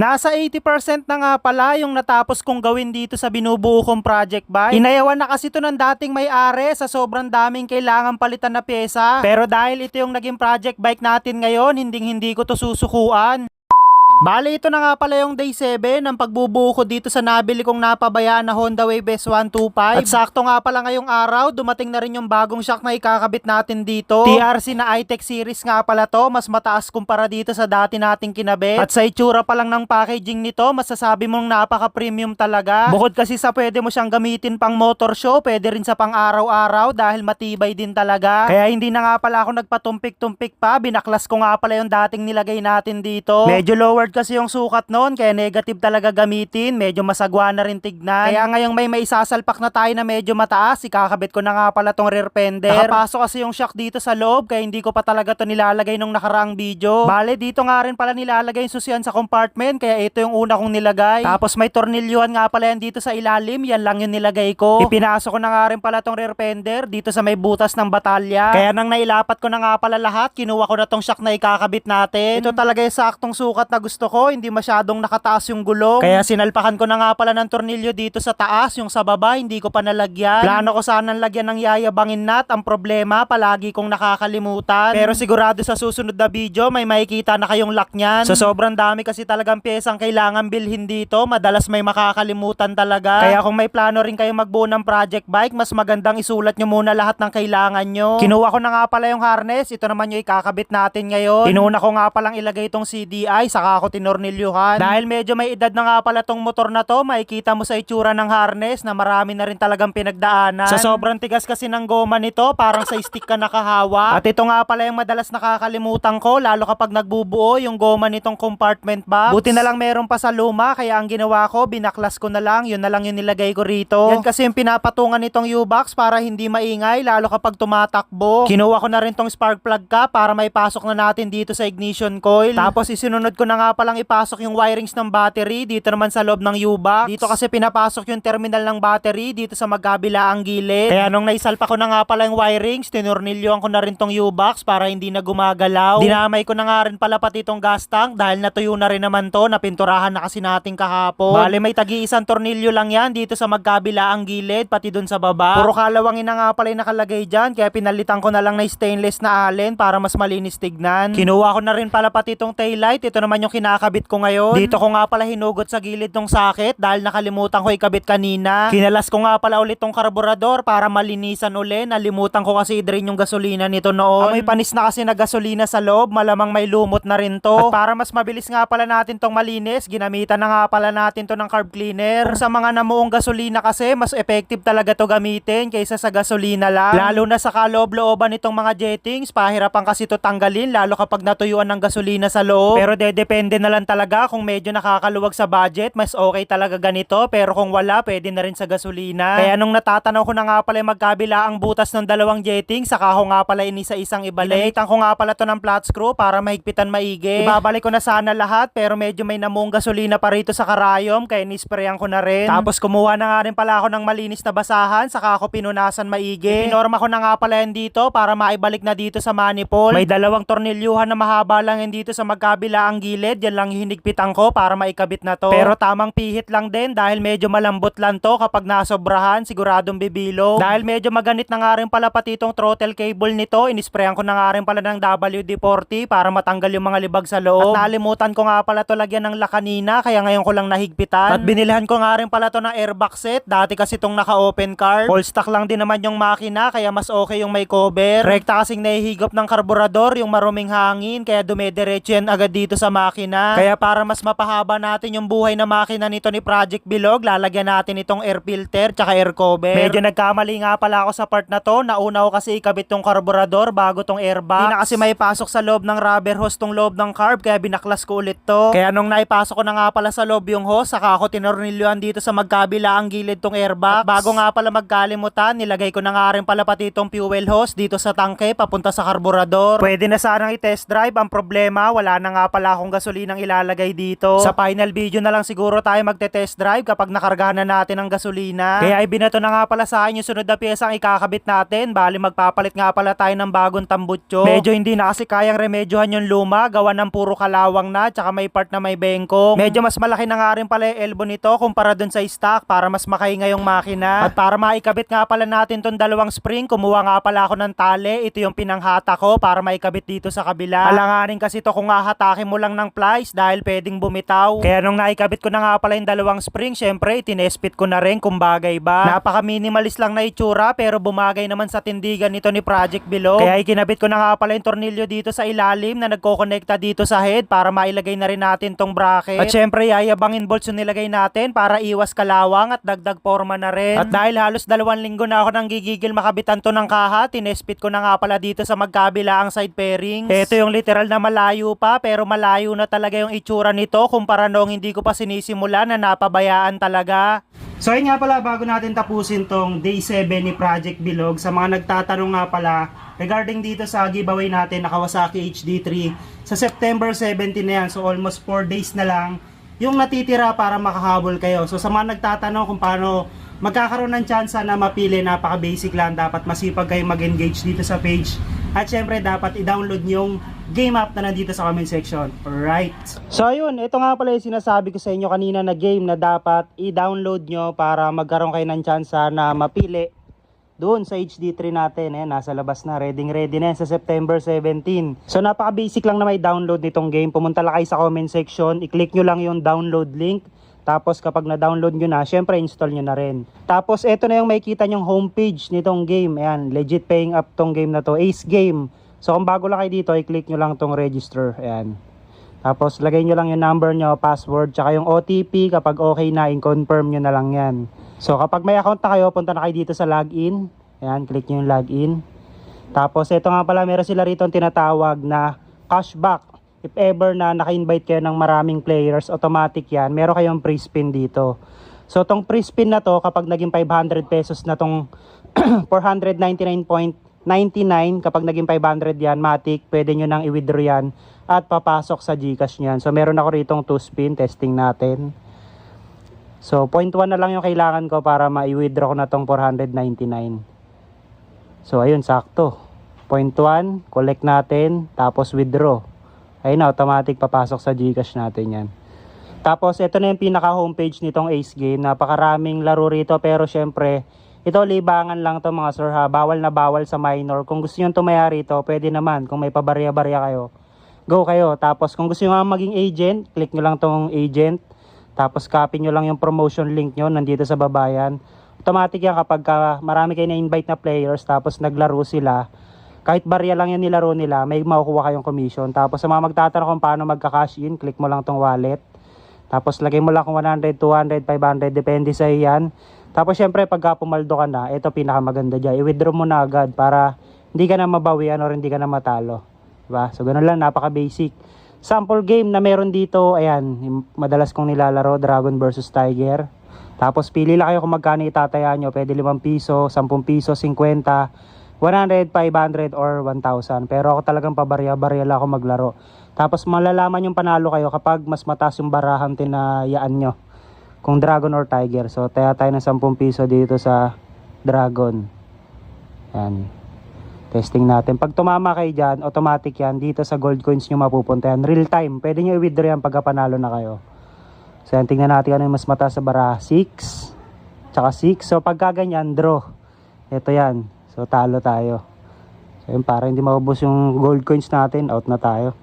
Nasa 80% na nga pala yung natapos kong gawin dito sa binubuo kong project bike. Inayawan na kasi ito ng dating may-ari sa sobrang daming kailangan palitan na pyesa. Pero dahil ito yung naging project bike natin ngayon, hinding hindi ko to susukuan. Bale, ito na nga pala yung day 7 ng pagbubuo ko dito sa nabili kong napabayaan na Honda Wave S125. At sakto nga pala ngayong araw, dumating na rin yung bagong shock na ikakabit natin dito. TRC na iTech series nga pala to, mas mataas kumpara dito sa dati nating kinabit. At sa itsura pa lang ng packaging nito, masasabi mong napaka-premium talaga. Bukod kasi sa pwede mo siyang gamitin pang motor show, pwede rin sa pang araw-araw dahil matibay din talaga. Kaya hindi na nga pala ako nagpatumpik-tumpik pa, binaklas ko nga pala yung dating nilagay natin dito. Medyo lowered kasi yung sukat noon, kaya negative talaga gamitin, medyo masagwa na rin tignan. Kaya ngayong may maisasalpak na tayo na medyo mataas, ikakabit ko na nga pala tong rear fender. Nakapasok kasi yung shock dito sa loob, kaya hindi ko pa talaga to nilalagay nung nakaraang video. Bale, dito nga rin pala nilalagay yung susian sa compartment, kaya ito yung una kong nilagay. Tapos may tornilyuhan nga pala yan dito sa ilalim, yan lang yung nilagay ko. Ipinasok ko na nga rin pala tong rear fender dito sa may butas ng batalya. Kaya nang nailapat ko na nga pala lahat, kinuha ko na tong shock na ikakabit natin. Ito talaga yung saktong sukat na gusto ko, hindi masyadong nakataas yung gulong. Kaya sinalpakan ko na nga pala ng tornilyo dito sa taas, yung sa baba, hindi ko pa nalagyan. Plano ko sanang lagyan ng yayabangin nut, ang problema, palagi kong nakakalimutan. Pero sigurado sa susunod na video, may makikita na kayong lock niyan. So sobrang dami kasi talagang pyesang kailangan bilhin dito, madalas may makakalimutan talaga. Kaya kung may plano rin kayong magbuo ng project bike, mas magandang isulat nyo muna lahat ng kailangan nyo. Kinuha ko na nga pala yung harness, ito naman yung ikakabit natin ngayon. Inuna ko nga palang ilagay itong CDI, saka ako tinornilyuhan. Dahil medyo may edad na nga pala tong motor na to, makikita mo sa itsura ng harness na marami na rin talagang pinagdaanan. Sa sobrang tigas kasi ng goma nito, parang sa stick ka nakahawa. At ito nga pala yung madalas nakakalimutan ko, lalo kapag nagbubuo yung goma nitong compartment box. Buti na lang meron pa sa luma, kaya ang ginawa ko, binaklas ko na lang, yun na lang yung nilagay ko rito. Yan kasi yung pinapatungan nitong U-box para hindi maingay, lalo kapag tumatakbo. Kinuha ko na rin tong spark plug ka para may pasok na natin dito sa ignition coil. Tapos isinunod ko na nga palang ipasok yung wirings ng battery dito naman sa loob ng U-box. Dito kasi pinapasok yung terminal ng battery dito sa magkabila ang gilid. Kaya nung naisalpa ko na nga pala yung wirings, tinurnilyoan ko na rin tong U-box para hindi na gumagalaw. Dinamay ko na nga rin pala pati itong gas tank dahil natuyo na rin naman to, napinturahan na kasi nating kahapon. Bale may tagi isang tornilyo lang yan dito sa magkabila ang gilid pati dun sa baba. Puro kalawangin na nga pala yung nakalagay dyan kaya pinalitan ko na lang na stainless na allen para mas malinis tignan. Kinuha ko na rin pala pati itong taillight. Ito naman yung kinakabit ko ngayon. Dito ko nga pala hinugot sa gilid ng sakit dahil nakalimutan ko ikabit kanina. Kinalas ko nga pala ulit tong karburador para malinisan uli. Nalimutan ko kasi i-drain yung gasolina nito noon. May panis na kasi na gasolina sa loob. Malamang may lumot na rin to. At para mas mabilis nga pala natin tong malinis, ginamitan na nga pala natin to ng carb cleaner. Kung sa mga namuong gasolina kasi, mas effective talaga to gamitin kaysa sa gasolina lang. Lalo na sa kaloob-looban nitong mga jettings, pahirapan kasi to tanggalin lalo kapag natuyuan ng gasolina sa loob. Pero de-depende na lang talaga kung medyo nakakaluwag sa budget, mas okay talaga ganito. Pero kung wala, pwede na rin sa gasolina. Kaya nung natatanaw ko na nga pala magkabila ang butas ng dalawang jetting, saka ko nga pala inisa-isang ibalik. Ginamitan ko nga pala to ng flat screw para mahigpitan maigi. Ibabalik ko na sana lahat pero medyo may namuong gasolina pa rito sa karayom kaya nisprayan ko na rin. Tapos kumuha na nga rin pala ako ng malinis na basahan saka ako pinunasan maigi. Pinorma ko na nga pala yan dito para maibalik na dito sa manifold. May dalawang tornilyuhan na mahaba lang yan dito sa magkabila ang gilid. Yan lang hinigpitan ko para maikabit na to. Pero tamang pihit lang din dahil medyo malambot lang to kapag nasobrahan siguradong bibilo. Dahil medyo maganit na nga rin pala pati itong throttle cable nito. Inisprayan ko na nga rin pala ng WD-40 para matanggal yung mga libag sa loob. At nalimutan ko nga pala to lagyan ng lakanina kaya ngayon ko lang nahigpitan. At binilhan ko nga rin pala to ng airbag set. Dati kasi itong naka-open car. Full stock lang din naman yung makina kaya mas okay yung may cover. Rekta kasing nahihigop ng karburador yung maruming hangin kaya dumediretso yan agad dito sa makina. Kaya para mas mapahaba natin yung buhay na makina nito ni Project Bilog, lalagyan natin itong air filter tsaka air cover. Medyo nagkamali nga pala ako sa part na to. Nauna ko kasi ikabit tong karburador bago tong airbag. Hindi na kasi may pasok sa loob ng rubber hose tong loob ng carb kaya binaklas ko ulit to. Kaya nung naipasok ko na nga pala sa loob yung hose, saka ako tinornilyuan dito sa magkabila ang gilid tong airbag. At bago nga pala magkalimutan, nilagay ko na nga rin pala pati itong fuel hose dito sa tangke papunta sa karburador. Pwede na sanang i-test drive. Ang problema, wala na nga pala akong gasolina gasolinang ilalagay dito. Sa final video na lang siguro tayo magte-test drive kapag nakargahan na natin ang gasolina. Kaya ibinato na nga pala sa akin yung sunod na piyesa ang ikakabit natin. Bali magpapalit nga pala tayo ng bagong tambutso. Medyo hindi na kasi kayang remedyohan yung luma. Gawa ng puro kalawang na tsaka may part na may bengkong. Medyo mas malaki na nga rin pala yung elbow nito kumpara dun sa stock para mas makahinga yung makina. At para maikabit nga pala natin tong dalawang spring, kumuha nga pala ako ng tali. Ito yung pinanghata ko para maikabit dito sa kabila. Alanganin kasi to kung hahatakin mo lang ng plies dahil pwedeng bumitaw. Kaya nung naikabit ko na nga pala yung dalawang spring, syempre itinespit ko na rin kung bagay ba. Napaka minimalist lang na itsura pero bumagay naman sa tindigan nito ni Project Below. Kaya ikinabit ko na nga pala yung tornilyo dito sa ilalim na nagkokonekta dito sa head para mailagay na rin natin tong bracket. At syempre yayabangin bolts yung nilagay natin para iwas kalawang at dagdag forma na rin. At dahil halos dalawang linggo na ako nang gigigil makabitan to ng kaha, tinespit ko na nga pala dito sa magkabila ang side pairings. Ito yung literal na malayo pa pero malayo na talaga yung itsura nito kumpara noong hindi ko pa sinisimula na napabayaan talaga. So ayun nga pala bago natin tapusin tong day 7 ni Project Bilog sa mga nagtatanong nga pala regarding dito sa giveaway natin na Kawasaki HD3 sa September 17 na yan so almost 4 days na lang yung natitira para makahabol kayo. So sa mga nagtatanong kung paano magkakaroon ng chance na mapili, napaka basic lang. Dapat masipag kayo mag-engage dito sa page. At syempre dapat i-download yung game app na nandito sa comment section. Alright. So ayun, ito nga pala yung sinasabi ko sa inyo kanina na game na dapat i-download nyo para magkaroon kayo ng chance na mapili doon sa HD3 natin. Eh, nasa labas na, ready ready na sa September 17. So napaka basic lang na may download nitong game. Pumunta lang kayo sa comment section, i-click nyo lang yung download link. Tapos kapag na-download nyo na, syempre install nyo na rin. Tapos ito na yung makikita nyong homepage nitong game. Ayan, legit paying up tong game na to. Ace Game. So kung bago lang kayo dito, i-click nyo lang tong register. Ayan. Tapos lagay nyo lang yung number nyo, password, tsaka yung OTP. Kapag okay na, i-confirm nyo na lang yan. So kapag may account na kayo, punta na kayo dito sa login. Ayan, click nyo yung login. Tapos ito nga pala, meron sila rito tinatawag na cashback. If ever na naka-invite kayo ng maraming players, automatic yan. Meron kayong free spin dito. So tong free spin na to, kapag naging 500 pesos na tong 499.99, kapag naging 500 yan, matic, pwede nyo nang i-withdraw yan at papasok sa Gcash nyan. So meron ako ritong 2 spin, testing natin. So 0.1 na lang yung kailangan ko para ma-withdraw ko na tong 499. So ayun, sakto. 0.1, collect natin, tapos withdraw. Ayun automatic papasok sa Gcash natin yan. Tapos ito na yung pinaka homepage nitong Ace Game. Napakaraming laro rito pero syempre ito libangan lang to mga sir ha. Bawal na bawal sa minor. Kung gusto nyo tumaya rito, pwede naman. Kung may pabarya-barya kayo, go kayo. Tapos kung gusto nyo nga maging agent, click nyo lang tong agent. Tapos copy nyo lang yung promotion link nyo nandito sa babayan. Automatic yan kapag ka marami kayo na-invite na players tapos naglaro sila. Kahit barya lang yan nilaro nila, may makukuha kayong commission. Tapos sa mga magtatanong kung paano magka-cash in, click mo lang tong wallet. Tapos lagay mo lang kung 100, 200, 500, depende sa iyan. Tapos syempre pagka pumaldo ka na, ito pinakamaganda dyan. I-withdraw mo na agad para hindi ka na mabawian or hindi ka na matalo. Diba? So ganun lang, napaka basic. Sample game na meron dito, ayan, madalas kong nilalaro, Dragon versus Tiger. Tapos pili lang kayo kung magkano itataya nyo. Pwede 5 piso, 10 piso, 50, 100, 500, or 1,000. Pero ako talagang pabarya-barya lang ako maglaro. Tapos malalaman yung panalo kayo kapag mas mataas yung barahan tinayaan nyo. Kung Dragon or Tiger. So taya tayo ng 10 piso dito sa Dragon. Yan. Testing natin. Pag tumama kayo dyan, automatic yan. Dito sa gold coins nyo mapupunta yan. Real time. Pwede nyo i-withdraw yan pagka panalo na kayo. So yan, tingnan natin ano yung mas mataas sa bara. 6. Tsaka 6. So pagka ganyan, draw. Ito yan. So talo tayo. So yun, para hindi maubos yung gold coins natin, out na tayo.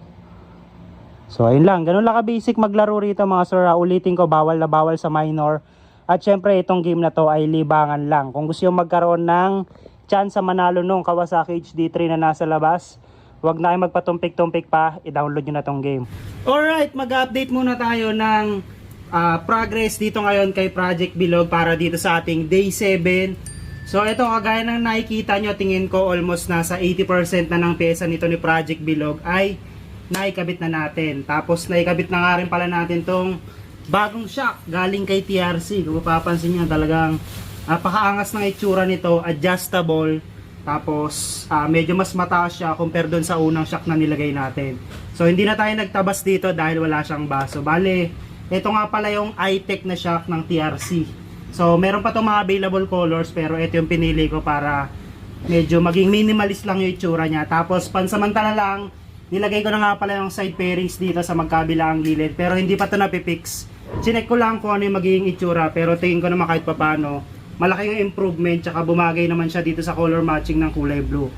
So ayun lang, ganun lang ka-basic maglaro rito mga sir. Ah, Ulitin ko, bawal na bawal sa minor. At syempre itong game na to ay libangan lang. Kung gusto yung magkaroon ng chance sa manalo nung Kawasaki HD3 na nasa labas, Huwag na kayo magpatumpik-tumpik pa, i-download nyo na tong game. Alright, mag-update muna tayo ng ah, progress dito ngayon kay Project Bilog para dito sa ating day 7. So ito kagaya ng nakikita nyo, tingin ko almost nasa 80% na ng pyesa nito ni Project Bilog ay naikabit na natin. Tapos naikabit na nga rin pala natin tong bagong shock galing kay TRC. Kung mapapansin nyo talagang napakaangas ng itsura nito, adjustable. Tapos ah, medyo mas mataas siya compare doon sa unang shock na nilagay natin. So hindi na tayo nagtabas dito dahil wala siyang baso. Bale, ito nga pala yung i-tech na shock ng TRC. So meron pa itong mga available colors pero ito yung pinili ko para medyo maging minimalist lang yung itsura niya. Tapos pansamantala lang, nilagay ko na nga pala yung side pairings dito sa magkabilang gilid pero hindi pa ito napipix. Chinek ko lang kung ano yung magiging itsura pero tingin ko naman kahit papano malaki yung improvement tsaka bumagay naman siya dito sa color matching ng kulay blue.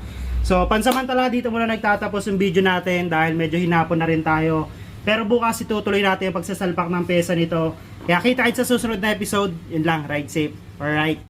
So pansamantala dito muna nagtatapos yung video natin dahil medyo hinapon na rin tayo. Pero bukas itutuloy natin yung pagsasalpak ng pesa nito. Kaya kita kahit sa susunod na episode, yun lang, ride safe. Alright.